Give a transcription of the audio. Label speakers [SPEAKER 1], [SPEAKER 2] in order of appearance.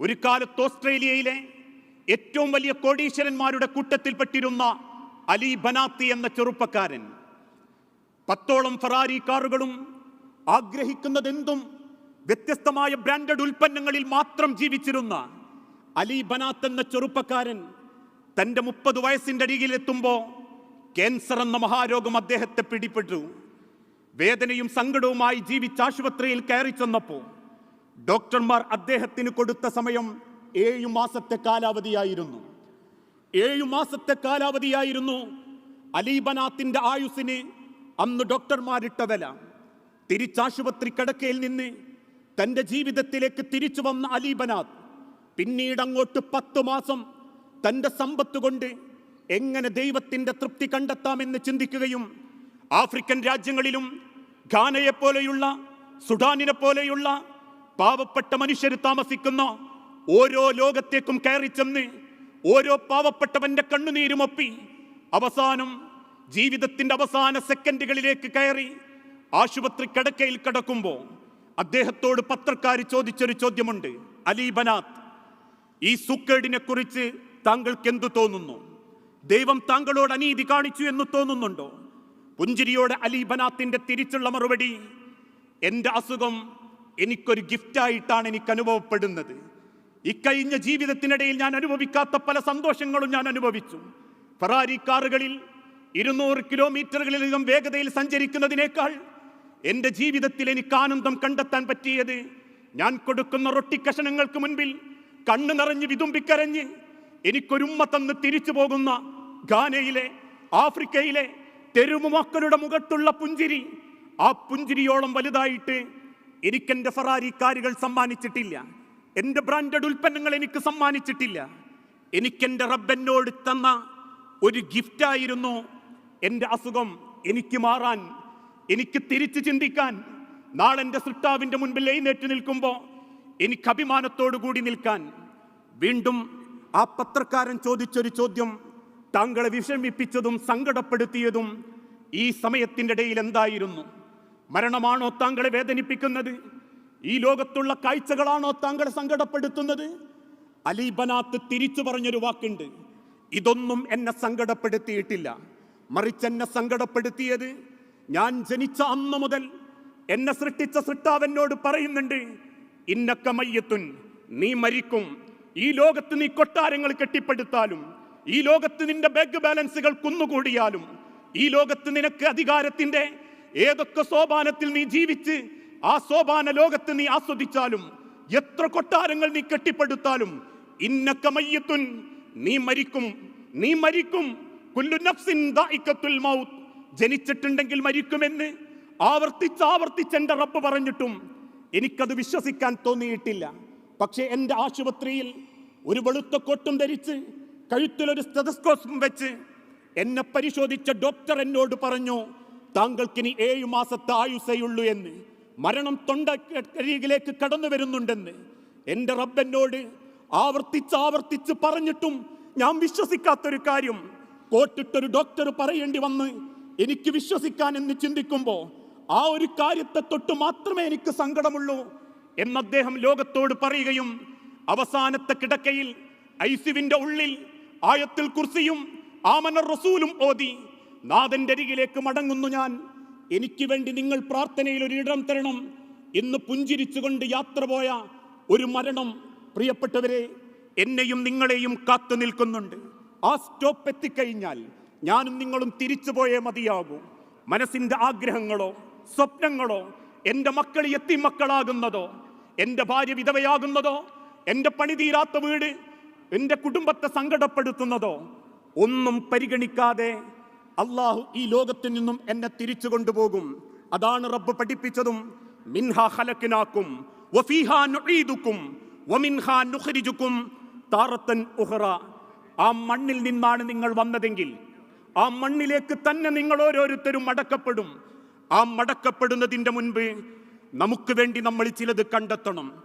[SPEAKER 1] ഒരു കാലത്ത് ഓസ്ട്രേലിയയിലെ ഏറ്റവും വലിയ കോടീശ്വരന്മാരുടെ കൂട്ടത്തിൽപ്പെട്ടിരുന്ന അലി ബനാത്തി എന്ന ചെറുപ്പക്കാരൻ പത്തോളം ഫറാരി കാറുകളും ആഗ്രഹിക്കുന്നതെന്തും വ്യത്യസ്തമായ ബ്രാൻഡഡ് ഉൽപ്പന്നങ്ങളിൽ മാത്രം ജീവിച്ചിരുന്ന അലി ബനാത്ത് എന്ന ചെറുപ്പക്കാരൻ തന്റെ മുപ്പത് വയസ്സിന്റെ അരികിലെത്തുമ്പോൾ ക്യാൻസർ എന്ന മഹാരോഗം അദ്ദേഹത്തെ പിടിപെട്ടു. വേദനയും സങ്കടവുമായി ജീവിച്ച ആശുപത്രിയിൽ കയറി ചെന്നപ്പോൾ ഡോക്ടർമാർ അദ്ദേഹത്തിന് കൊടുത്ത സമയം ഏഴു മാസത്തെ കാലാവധിയായിരുന്നു. ഏഴു മാസത്തെ കാലാവധിയായിരുന്നു അലീബനാത്തിന്റെ ആയുസിന് അന്ന് ഡോക്ടർമാരിട്ട വില തിരിച്ചാശുപത്രി കിടക്കയിൽ നിന്ന് തന്റെ ജീവിതത്തിലേക്ക് തിരിച്ചു വന്ന അലീബനാഥ് പിന്നീട് അങ്ങോട്ട് പത്ത് മാസം തന്റെ സമ്പത്ത് കൊണ്ട് എങ്ങനെ ദൈവത്തിന്റെ തൃപ്തി കണ്ടെത്താമെന്ന് ചിന്തിക്കുകയും ആഫ്രിക്കൻ രാജ്യങ്ങളിലും ഖാനയെപ്പോലെയുള്ള പോലെയുള്ള സുഡാനിനെ പോലെയുള്ള പാവപ്പെട്ട മനുഷ്യർ താമസിക്കുന്ന ഓരോ ലോകത്തേക്കും കയറി ചെന്ന് ഓരോ പാവപ്പെട്ടവന്റെ കണ്ണുനീരും ഒപ്പി അവസാനം ജീവിതത്തിന്റെ അവസാന സെക്കൻഡുകളിലേക്ക് കയറി ആശുപത്രി കിടക്കയിൽ കിടക്കുമ്പോൾ അദ്ദേഹത്തോട് പത്രക്കാർ ചോദിച്ചൊരു ചോദ്യമുണ്ട്. അലി ബനാത്ത് ഈ സുക്കേടിനെ കുറിച്ച് താങ്കൾക്ക് എന്തു തോന്നുന്നു? ദൈവം താങ്കളോട് അനീതി കാണിച്ചു എന്ന് തോന്നുന്നുണ്ടോ? പുഞ്ചിരിയോടെ അലി ബനാത്തിന്റെ തിരിച്ചുള്ള മറുപടി എന്റെ അസുഖം എനിക്കൊരു ഗിഫ്റ്റായിട്ടാണ് എനിക്ക് അനുഭവപ്പെടുന്നത്. ഇക്കഴിഞ്ഞ ജീവിതത്തിനിടയിൽ ഞാൻ അനുഭവിക്കാത്ത പല സന്തോഷങ്ങളും ഞാൻ അനുഭവിച്ചു. ഫറാരി കാറുകളിൽ ഇരുന്നൂറ് കിലോമീറ്ററുകളിലധികം വേഗതയിൽ സഞ്ചരിക്കുന്നതിനേക്കാൾ എന്റെ ജീവിതത്തിൽ എനിക്ക് ആനന്ദം കണ്ടെത്താൻ പറ്റിയത് ഞാൻ കൊടുക്കുന്ന റൊട്ടിക്കഷണങ്ങൾക്ക് മുൻപിൽ കണ്ണു നിറഞ്ഞ് വിതുമ്പിക്കരഞ്ഞ് എനിക്കൊരുമ്മ തന്ന് തിരിച്ചു പോകുന്ന ഗാനയിലെ ആഫ്രിക്കയിലെ തെരുവ് മക്കളുടെ മുഖത്തുള്ള പുഞ്ചിരി ആ പുഞ്ചിരിയോളം വലുതായിട്ട് എനിക്കെന്റെ ഫറാരി കാറുകൾ സമ്മാനിച്ചിട്ടില്ല. എന്റെ ബ്രാൻഡഡ് ഉൽപ്പന്നങ്ങൾ എനിക്ക് സമ്മാനിച്ചിട്ടില്ല. എനിക്കെന്റെ റബ്ബനോട് തന്ന ഒരു ഗിഫ്റ്റായിരുന്നു എന്റെ അസുഖം എനിക്ക് മാറാൻ എനിക്ക് തിരിച്ചു ചിന്തിക്കാൻ. നാളെ എന്റെ സൃഷ്ടാവിന്റെ മുൻപിൽ എഴുന്നേറ്റ് നിൽക്കുമ്പോൾ എനിക്ക് അഭിമാനത്തോടു കൂടി നിൽക്കാൻ. വീണ്ടും ആ പത്രക്കാരൻ ചോദിച്ചൊരു ചോദ്യം. താങ്കളെ വിഷമിപ്പിച്ചതും സങ്കടപ്പെടുത്തിയതും ഈ സമയത്തിന്റെ ഇടയിൽ എന്തായിരുന്നു? മരണമാണോ താങ്കളെ വേദനിപ്പിക്കുന്നത്? ഈ ലോകത്തുള്ള കാഴ്ചകളാണോ താങ്കളെ സങ്കടപ്പെടുത്തുന്നത്? അലി ബനാത്ത് തിരിച്ചു പറഞ്ഞൊരു വാക്കുണ്ട്. ഇതൊന്നും എന്നെ സങ്കടപ്പെടുത്തിയിട്ടില്ല. മറിച്ച് എന്നെ സങ്കടപ്പെടുത്തിയത് ഞാൻ ജനിച്ച അന്ന് മുതൽ എന്നെ സൃഷ്ടിച്ച സൃഷ്ടാവെന്നോട് പറയുന്നുണ്ട് ഇന്നക്ക മയ്യത്തുൻ നീ മരിക്കും. ഈ ലോകത്ത് നീ കൊട്ടാരങ്ങൾ കെട്ടിപ്പടുത്താലും ഈ ലോകത്ത് നിന്റെ ബാങ്ക് ബാലൻസുകൾ കുന്നുകൂടിയാലും ഈ ലോകത്ത് നിനക്ക് അധികാരത്തിന്റെ ഏതൊക്കെ സോപാനത്തിൽ നീ ജീവിച്ച് ആ സോപാന ലോകത്ത് നീ ആസ്വദിച്ചാലും എത്ര കൊട്ടാരങ്ങൾ നീ കെട്ടിപ്പടുത്താലും ഇന്നക്ക മയ്യത്തുൻ നീ മരിക്കും നീ മരിക്കും. കുല്ലു നഫ്സിൻ ദാഇഖത്തുൽ മൗത്ത്. ജനിച്ചിട്ടുണ്ടെങ്കിൽ മരിക്കുമെന്ന് ആവർത്തിച്ച് ആവർത്തിച്ച് എന്റെ റബ്ബ് പറഞ്ഞിട്ടും എനിക്കത് വിശ്വസിക്കാൻ തോന്നിയിട്ടില്ല. പക്ഷേ എന്റെ ആശുപത്രിയിൽ ഒരു വെളുത്ത കൊട്ടും ധരിച്ച് കഴുത്തിലൊരു സ്റ്റെതസ്കോപ്പും വെച്ച് എന്നെ പരിശോധിച്ച ഡോക്ടർ എന്നോട് പറഞ്ഞു താങ്കൾക്കിനി ഏഴു മാസത്തെ ആയുസയുള്ളൂ എന്ന്. മരണം തൊണ്ടരികിലേക്ക് കടന്നു വരുന്നുണ്ടെന്ന്. എന്റെ റബ്ബെന്നോട് ആവർത്തിച്ച് ആവർത്തിച്ച് പറഞ്ഞിട്ടും ഞാൻ വിശ്വസിക്കാത്തൊരു കാര്യം. കോട്ടിട്ടൊരു ഡോക്ടർ പറയേണ്ടി വന്ന് എനിക്ക് വിശ്വസിക്കാൻ എന്ന് ചിന്തിക്കുമ്പോൾ ആ ഒരു കാര്യത്തെ തൊട്ട് മാത്രമേ എനിക്ക് സങ്കടമുള്ളൂ എന്ന് അദ്ദേഹം ലോകത്തോട് പറയുകയും അവസാനത്തെ കിടക്കയിൽ ഐസിവിന്റെ ഉള്ളിൽ ആയത്തിൽ കുർസിയും ആമന റസൂലും ഓതി നാഥന്റെ അരികിലേക്ക് മടങ്ങുന്നു ഞാൻ. എനിക്ക് വേണ്ടി നിങ്ങൾ പ്രാർത്ഥനയിൽ ഒരു ഇടം തരണം. എന്ന് പുഞ്ചിരിച്ചുകൊണ്ട് യാത്ര പോയ ഒരു മരണം. പ്രിയപ്പെട്ടവരെ എന്നെയും നിങ്ങളെയും കാത്തു നിൽക്കുന്നുണ്ട്. ആ സ്റ്റോപ്പ് എത്തിക്കഴിഞ്ഞാൽ ഞാനും നിങ്ങളും തിരിച്ചു പോയേ മതിയാകൂ. മനസ്സിന്റെ ആഗ്രഹങ്ങളോ സ്വപ്നങ്ങളോ എന്റെ മക്കൾ എത്തി മക്കളാകുന്നതോ എന്റെ ഭാര്യ വിധവയാകുന്നതോ എന്റെ പണി തീരാത്ത വീട് എന്റെ കുടുംബത്തെ സങ്കടപ്പെടുത്തുന്നതോ ഒന്നും പരിഗണിക്കാതെ അള്ളാഹു ഈ ലോകത്തിൽ നിന്നും എന്നെ തിരിച്ചു കൊണ്ടുപോകും. അതാണ് റബ്ബ് പഠിപ്പിച്ചതും. മിൻഹ ഖലഖ്നാക്കും. വഫീഹാ ആ മണ്ണിൽ നിന്നാണ് നിങ്ങൾ വന്നതെങ്കിൽ ആ മണ്ണിലേക്ക് തന്നെ നിങ്ങൾ ഓരോരുത്തരും മടക്കപ്പെടും. ആ മടക്കപ്പെടുന്നതിന്റെ മുൻപ് നമുക്ക് വേണ്ടി നമ്മൾ ചിലത് കണ്ടെത്തണം.